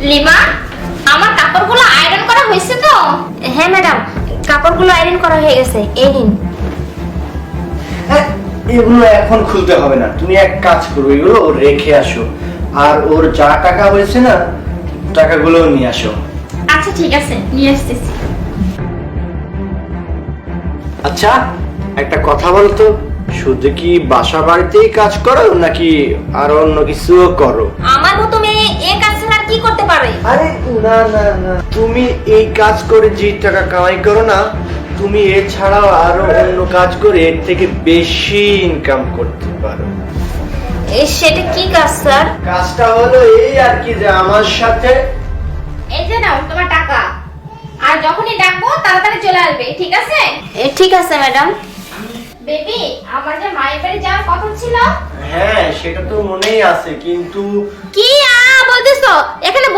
Lima আমার কাপড়গুলো iron করা হয়েছে তো? হ্যাঁ ম্যাডাম কাপড়গুলো আয়রন করা হয়ে গেছে এই নিন। হ্যাঁ, এগুলো এখন খুলতে হবে না। তুমি এক কাজ করো এগুলো রেখে আসো। আর ওর যা টাকা হয়েছে না টাকাগুলো নিয়ে আসো। আচ্ছা ঠিক আছে নিয়ে আসতেছি। আচ্ছা একটা কথা বলতো শুধু কি বাসা বাড়িতেই কাজ করো নাকি আর অন্য কিছু করো? আমার মতো মেয়ে এ কাজ কি করতে পারে? আরে না না না। তুমি এই কাজ করে যে টাকা কামাই করো না তুমি এছাড়াও আরও অন্য কাজ করে এর থেকে বেশি ইনকাম করতে পারো। এ, সেটা কি কাজ স্যার? কাজটা হলো এই আর কি যে আমার সাথে এই যে নাও তোমার টাকা। আর যখনই ডাকবো তাড়াতাড়ি চলে আসবে ঠিক আছে? এ, ঠিক আছে ম্যাডাম। বেবি আমার যে মায়ের বাড়ি যাওয়ার কথা ছিল? হ্যাঁ সেটা তো মনেই আছে কিন্তু কি আ বলতেছো এখানে